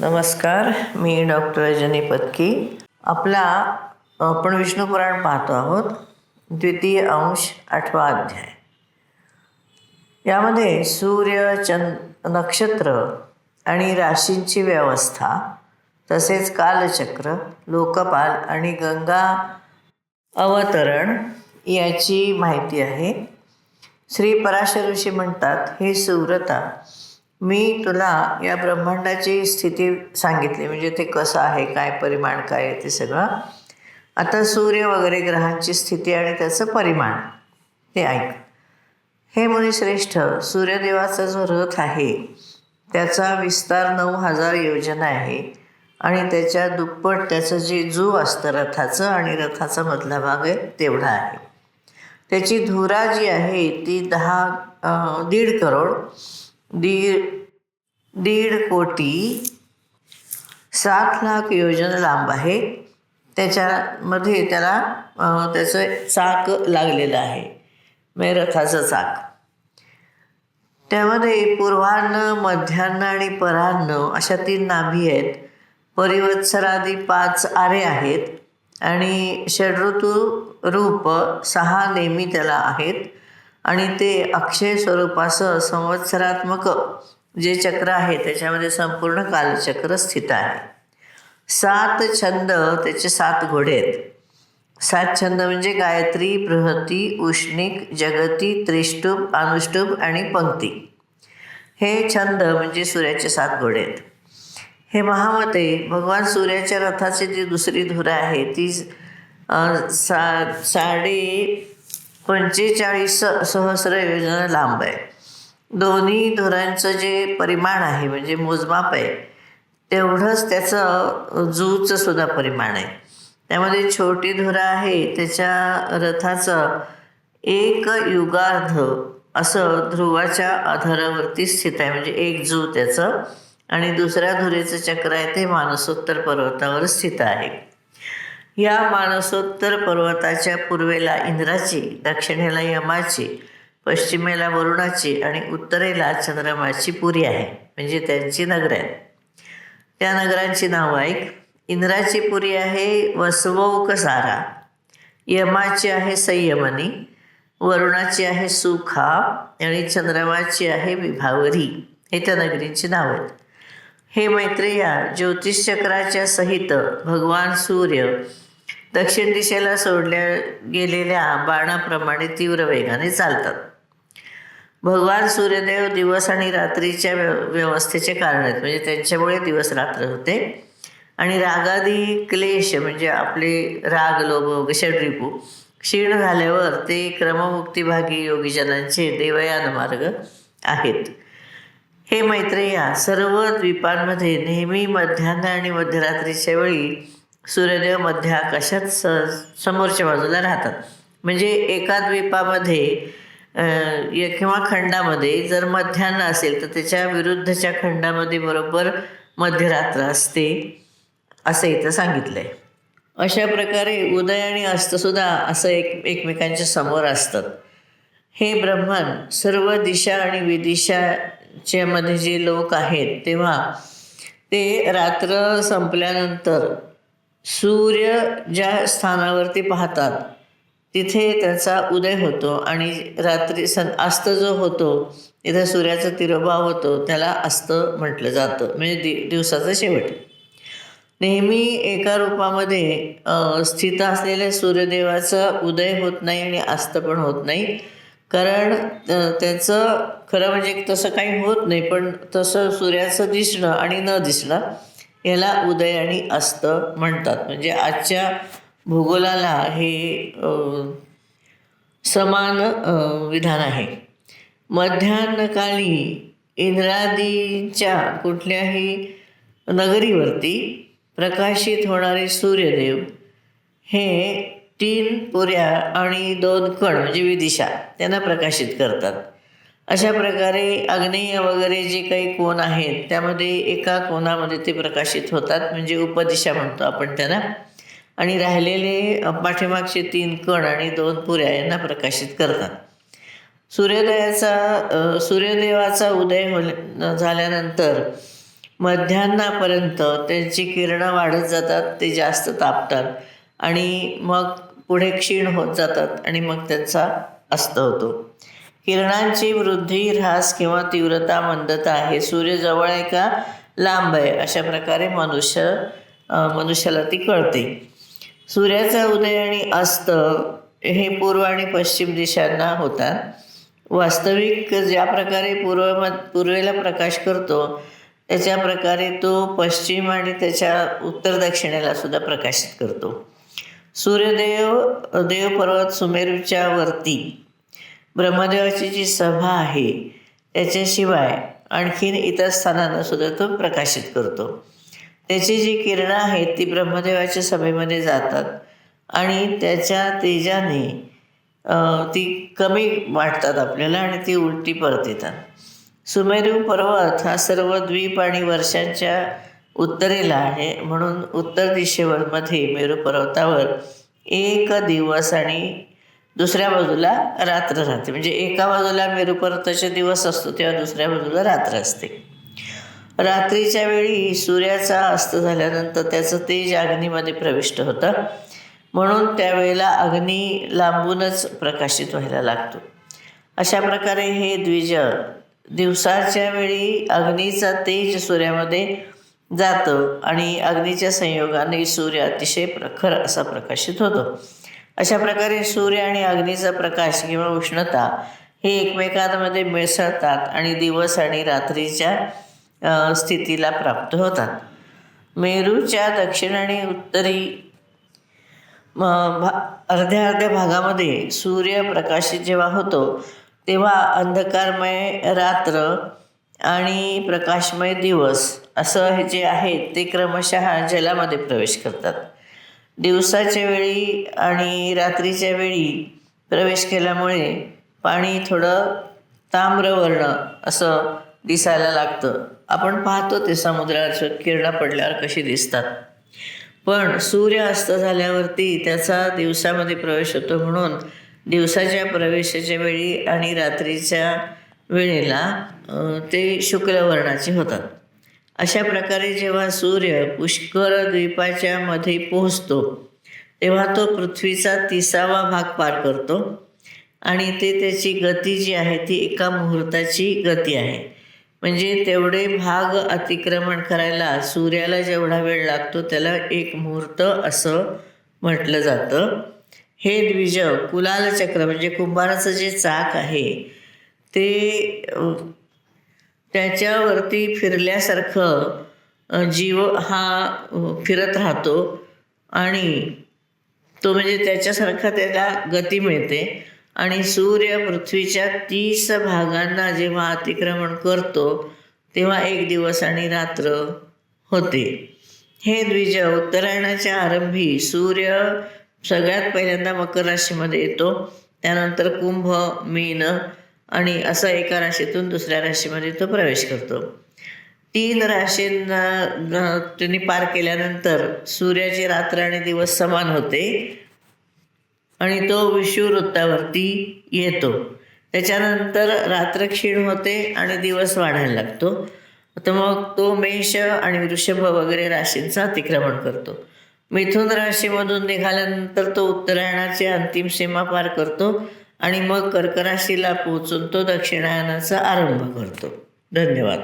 नमस्कार मी डॉक्टर रजनी पत्की. आपला आपण विष्णुपुराण पाहतो आहोत द्वितीय अंश आठवा अध्याय. यामध्ये सूर्य चंद नक्षत्र आणि राशींची व्यवस्था तसेच कालचक्र लोकपाल आणि गंगा अवतरण याची माहिती आहे. श्री पराशर ऋषी म्हणतात हे सुव्रता मी तुला या ब्रह्मांडाची स्थिती सांगितली म्हणजे ते कसं आहे काय परिमाण काय आहे ते सगळं. आता सूर्य वगैरे ग्रहांची स्थिती आणि त्याचं परिमाण ते ऐक. हे मुनिश्रेष्ठ सूर्यदेवाचा जो रथ आहे त्याचा विस्तार नऊ हजार योजना आहे आणि त्याच्या दुप्पट त्याचं जे जू असतं रथाचं आणि रथाचा मधला भाग आहे तेवढा आहे. त्याची धुरा जी आहे ती दहा दीड करोड. दीड दीड कोटी सात लाख योजना लांब आहे. त्याच्यामध्ये त्याला त्याचं चाक लागलेलं आहे. म्हणजे रथाचं चाक त्यामध्ये पूर्वान्न मध्यान्न आणि परान्न अशा तीन नाभी आहेत. परिवत्सरादी पाच आरे आहेत. आणि षडऋतू रूप सहा नेहमी त्याला आहेत. आणि ते अक्षय स्वरूपासह संवत्सरात्मक जे चक्र आहे त्याच्यामध्ये संपूर्ण कालचक्र स्थित आहे. सात छंद त्याचे सात घोडे आहेत. सात छंद म्हणजे गायत्री बृहती उष्णिक जगती त्रिष्टुप अनुष्टुप आणि पंक्ती. हे छंद म्हणजे सूर्याचे सात घोडे आहेत. हे महामते भगवान सूर्याच्या रथाची जी दुसरी धुरा आहे ती सा साडे पंचेचाळीस सहस्र योजना लांब आहे. दोन्ही धुरांचं जे परिमाण आहे म्हणजे मोजमाप आहे तेवढंच त्याचं जूचं सुद्धा परिमाण आहे. त्यामध्ये छोटी धुरा आहे त्याच्या रथाचं एक युगार्ध असं ध्रुवाच्या आधारावरती स्थित आहे म्हणजे एक जू त्याचं. आणि दुसऱ्या धुरेचं चक्र आहे ते मानसोत्तर पर्वतावर स्थित आहे. या मानसोत्तर पर्वताच्या पूर्वेला इंद्राची दक्षिणेला यमाची पश्चिमेला वरुणाची आणि उत्तरेला चंद्रमाची पुरी आहे. म्हणजे त्यांची नगरं. आहेत त्या नगरांची नावं ऐक. इंद्राची पुरी आहे वसवौकसारा यमाची आहे संयमनी. वरुणाची आहे सुखा आणि चंद्रमाची आहे विभावरी. हे त्या नगरींची नावं आहेत. हे मैत्रेया ज्योतिषचक्राच्या सहित भगवान सूर्य दक्षिण दिशेला सोडल्या गेलेल्या बाणाप्रमाणे तीव्र वेगाने चालतात. भगवान सूर्यदेव दिवस आणि रात्रीच्या व्यव व्यवस्थेचे कारण आहेत. म्हणजे त्यांच्यामुळे दिवस रात्र होते. आणि रागादी क्लेश म्हणजे आपले राग लोभ षड्रिपू क्षीण झाल्यावर ते क्रममुक्तीभागी योगीजनांचे देवयान मार्ग आहेत. हे मैत्रेया सर्व द्वीपांमध्ये नेहमी मध्यान्ह आणि मध्यरात्रीच्या वेळी सूर्यदेव मध्य आकाशात स समोरच्या बाजूला राहतात. म्हणजे एका द्वीपामध्ये किंवा खंडामध्ये जर मध्यान्न असेल तर त्याच्या विरुद्धच्या खंडामध्ये बरोबर मध्यरात्र असते असं इथं सांगितलं आहे अशा प्रकारे उदय आणि अस्तसुद्धा असं एक एकमेकांच्या समोर असतात. हे ब्रह्मन सर्व दिशा आणि विदिशाच्यामध्ये जे लोक आहेत तेव्हा ते रात्र संपल्यानंतर सूर्य ज्या स्थानावरती पाहतात तिथे त्याचा उदय होतो आणि रात्री सन अस्त जो होतो तिथे सूर्याचा तिरोभाव होतो त्याला अस्त म्हटलं जातं. म्हणजे दि दिवसाचा शेवट. नेहमी एका रूपामध्ये स्थित असलेल्या सूर्यदेवाचा उदय होत नाही आणि अस्त पण होत नाही. कारण त्याचं खरं म्हणजे तसं काही होत नाही पण तसं सूर्याचं दिसणं आणि न दिसणं याला उदय आणि अस्त म्हणतात. म्हणजे आजच्या भूगोलाला हे समान विधान आहे. मध्यान्हकाळी इंद्रादींच्या कुठल्याही नगरीवरती प्रकाशित होणारे सूर्यदेव हे तीन पुऱ्या आणि दोन कण म्हणजे विदिशा त्यांना प्रकाशित करतात. अशा प्रकारे आग्नेय वगैरे जे काही कोण आहेत त्यामध्ये एका कोणामध्ये ते प्रकाशित होतात म्हणजे उपदिशा म्हणतो आपण त्यांना आणि राहिलेले पाठीमागचे तीन कण आणि दोन पुऱ्या यांना प्रकाशित करतात. सूर्योदयाचा सूर्यदेवाचा उदय होल झाल्यानंतर मध्यान्नापर्यंत त्यांची किरणं वाढत जातात ते जास्त तापतात आणि मग पुढे क्षीण होत जातात आणि मग त्यांचा अस्त होतो. किरणांची वृद्धी ऱ्हास किंवा तीव्रता मंदता आहे. सूर्य जवळ आहे का? लांब आहे. अशा प्रकारे मनुष्य मनुष्याला ती कळते. सूर्याचा उदय आणि अस्त हे पूर्व आणि पश्चिम दिशांना होतात. वास्तविक ज्या प्रकारे पूर्व पूर्वेला प्रकाश करतो त्याच्या प्रकारे तो पश्चिम आणि त्याच्या उत्तर दक्षिणेला सुद्धा प्रकाशित करतो. सूर्यदेव देवपर्वत सुमेरूच्या वरती ब्रह्मदेवाची जी सभा आहे त्याच्याशिवाय आणखीन इतर स्थानांना सुद्धा तो प्रकाशित करतो. त्याची जी किरणं आहेत ती ब्रह्मदेवाच्या सभेमध्ये जातात आणि त्याच्या तेजाने ती कमी वाटतात आपल्याला आणि ती उलटी परत येतात. सुमेरू पर्वत हा सर्व द्वीप आणि वर्षांच्या उत्तरेला आहे. म्हणून उत्तर दिशेवर मध्ये मेरू पर्वतावर एक दिवस आणि दुसऱ्या बाजूला रात्र राहते. म्हणजे एका बाजूला मेरू पर्वताचे दिवस असतो तेव्हा दुसऱ्या बाजूला रात्र असते. रात्रीच्या वेळी सूर्याचा अस्त झाल्यानंतर त्याचं तेज अग्नीमध्ये प्रविष्ट होतं. म्हणून त्यावेळेला अग्नी लांबूनच प्रकाशित व्हायला लागतो. अशा प्रकारे हे द्विज दिवसाच्या वेळी अग्नीचा तेज सूर्यामध्ये जातं आणि अग्नीच्या संयोगाने सूर्य अतिशय प्रखर असा प्रकाशित होतो. अशा प्रकारे सूर्य आणि अग्नीचा प्रकाश किंवा उष्णता हे एकमेकांमध्ये मिसळतात आणि दिवस आणि रात्रीच्या स्थितीला प्राप्त होतात. मेरूच्या दक्षिण आणि उत्तरी भा अर्ध्या अर्ध्या भागामध्ये सूर्य प्रकाशित जेव्हा होतो तेव्हा अंधकारमय रात्र आणि प्रकाशमय दिवस असं हे जे आहेत ते क्रमशः जलामध्ये प्रवेश करतात. दिवसाच्या वेळी आणि रात्रीच्या वेळी प्रवेश केल्यामुळे पाणी थोडं ताम्रवर्ण असं दिसायला लागतं. आपण पाहतो ते समुद्राच्या किरणा पडल्यावर कशी दिसतात. पण सूर्य अस्त झाल्यावरती त्याचा दिवसामध्ये प्रवेश होतो म्हणून दिवसाच्या प्रवेशाच्या वेळी आणि रात्रीच्या वेळेला ते शुक्लवर्णाचे होतात. अशा प्रकारे जेव्हा सूर्य पुष्कर द्वीपाच्या मध्ये पोहोचतो तेव्हा तो पृथ्वीचा तिसावा भाग पार करतो. आणि ते त्याची गती जी आहे ती एका मुहूर्ताची गती आहे. म्हणजे तेवढे भाग अतिक्रमण करायला सूर्याला जेवढा वेळ लागतो त्याला एक मुहूर्त असं म्हटलं जातं. हे द्विज कुलाल चक्र म्हणजे कुंभाराचं जे चाक आहे ते त्याच्यावरती फिरल्यासारखं जीव हा फिरत राहतो आणि तो म्हणजे त्याच्यासारखा त्याला गती मिळते. आणि सूर्य पृथ्वीच्या तीस भागांना जेव्हा अतिक्रमण करतो तेव्हा एक दिवस आणि रात्र होते. हे द्विज उत्तरायणाच्या आरंभी सूर्य सगळ्यात पहिल्यांदा मकर राशीमध्ये येतो. त्यानंतर कुंभ मीन आणि असा एका राशीतून दुसऱ्या राशीमध्ये तो प्रवेश करतो. तीन राशींना त्यांनी पार केल्यानंतर सूर्याची रात्र आणि दिवस समान होते आणि तो विषुववृत्तावरती येतो. त्याच्यानंतर रात्र क्षीण होते आणि दिवस वाढायला लागतो. तर मग तो मेष आणि वृषभ वगैरे राशींचा अतिक्रमण करतो. मिथुन राशीमधून निघाल्यानंतर तो उत्तरायणाची अंतिम सीमा पार करतो. आणि मग कर्कराशीला पोचून तो दक्षिणायनाचा आरंभ करतो. धन्यवाद.